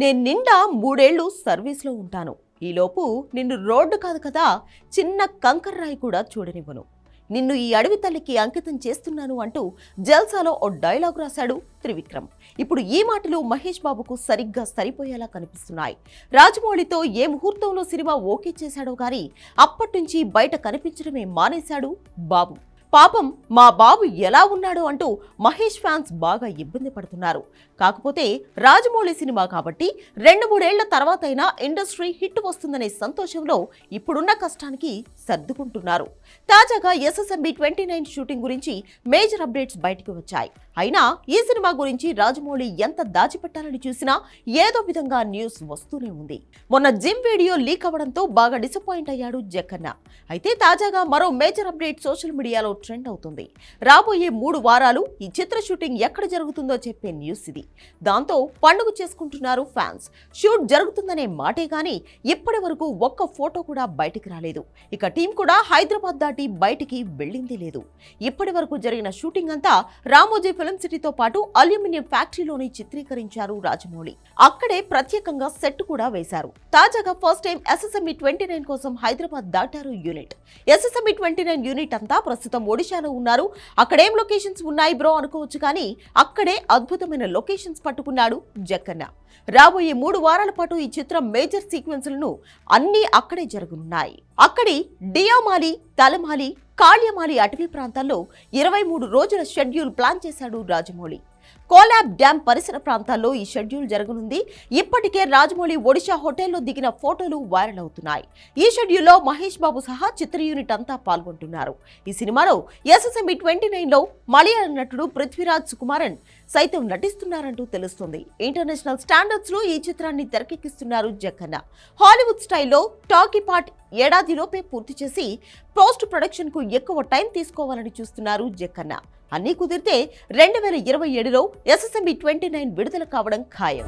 నేను నిండా మూడేళ్ళు సర్వీస్లో ఉంటాను. ఈలోపు నిన్ను రోడ్డు కాదు కదా చిన్న కంకర్ రాయి కూడా చూడనివ్వను. నిన్ను ఈ అడవి తల్లికి అంకితం చేస్తున్నాను అంటూ జల్సాలో ఓ డైలాగ్ రాశాడు త్రివిక్రమ్. ఇప్పుడు ఈ మాటలు మహేష్ బాబుకు సరిగ్గా సరిపోయేలా కనిపిస్తున్నాయి. రాజమౌళితో ఏ ముహూర్తంలో సినిమా ఓకే చేశాడో గాని అప్పటి నుంచి బయట కనిపించడమే మానేశాడు బాబు. పాపం మా బాబు ఎలా ఉన్నాడో అంటూ మహేష్ ఫ్యాన్స్ బాగా ఇబ్బంది పడుతున్నారు. కాకపోతే రాజమౌళి సినిమా కాబట్టి రెండు మూడేళ్ళ అయినా ఇండస్ట్రీ హిట్ వస్తుందనే సంతోషంలో ఇప్పుడున్న కష్టానికి సర్దుకుంటున్నారు. తాజాగా ఎస్ఎస్ఎంబి ట్వంటీ నైన్ షూటింగ్ గురించి మేజర్ అప్డేట్స్ బయటకు వచ్చాయి. అయినా ఈ సినిమా గురించి రాజమౌళి ఎంత దాచిపెట్టాలని చూసినా ఏదో విధంగా న్యూస్ వస్తూనే ఉంది. మొన్న జిమ్ వీడియో లీక్ అవ్వడంతో బాగా డిసప్పాయింట్ అయ్యాడు జక్కన్న. అయితే తాజాగా మరో మేజర్ అప్డేట్ సోషల్ మీడియాలో ట్రెండ్ అవుతుంది. రాబోయే మూడు వారాలు ఈ చిత్ర షూటింగ్ ఎక్కడ జరుగుతుందో చెప్పే న్యూస్ ఇది. దాంతో పండుగ చేసుకుంటున్నారు ఫ్యాన్స్. షూట్ జరుగుతుందనే మాటే కానీ ఇప్పటి వరకు ఒక్క ఫోటో కూడా బయటికి రాలేదు. ఇక టీం కూడా హైదరాబాద్ దాటి బయటికి వెళ్ళింది లేదు. ఇప్పటి వరకు జరిగిన షూటింగ్ అంతా రామోజీ ఫిల్మ్ సిటీతో పాటు అల్యూమినియం ఫ్యాక్టరీలోనే చిత్రీకరించారు రాజమౌళి. అక్కడే ప్రత్యేకంగా సెట్ కూడా వేశారు. తాజాగా first time SSMB twenty nine కోసం Hyderabad దాటారు unit. SSMB twenty nine unit అంతా ప్రస్తుతం ఒడిశాలో ఉన్నారు. అక్కడేం లొకేషన్స్ ఉన్నాయి బ్రో అనుకోవచ్చు కానీ అక్కడే అద్భుతమైన లొకేషన్స్ పట్టుకున్నాడు జక్కన్న. రాబోయే మూడు వారాల పాటు ఈ చిత్రం మేజర్ సీక్వెన్స్లను అన్నీ అక్కడే జరగనున్నాయి. అక్కడి డియామాలి తలమాలి కాళ్యమాలి అటవీ ప్రాంతాల్లో ఇరవై మూడు రోజుల షెడ్యూల్ ప్లాన్ చేశాడు రాజమౌళి. కోలాబ్ డ్యాం పరిసర ప్రాంతాల్లో ఈ షెడ్యూల్ జరగనుంది. ఇప్పటికే రాజమౌళి ఒడిశా హోటల్లో దిగిన ఫోటోలు వైరల్ అవుతున్నాయి. ఈ షెడ్యూల్లో మహేష్ బాబు సహా చిత్ర యూనిట్ అంతా పాల్గొంటున్నారు. ఈ సినిమాలో ఎస్ఎస్ఎంబి ట్వంటీ నైన్లో మలయాళ నటుడు పృథ్వీరాజ్ సుకుమారన్ సైతం నటిస్తున్నారంటూ తెలుస్తుంది. ఇంటర్నేషనల్ స్టాండర్డ్స్లో ఈ చిత్రాన్ని తెరకెక్కిస్తున్నారు జక్కన్న హాలీవుడ్ స్టైల్లో టాకీ పార్ట్ ఏడాదిలోపే పూర్తి చేసి పోస్ట్ ప్రొడక్షన్కు ఎక్కువ టైం తీసుకోవాలని చూస్తున్నారు జక్కన్న అన్నీ కుదిరితే రెండు వేల ఇరవై ఏడులో ఎస్ఎస్ఎంబి ట్వంటీ నైన్ విడుదల కావడం ఖాయం.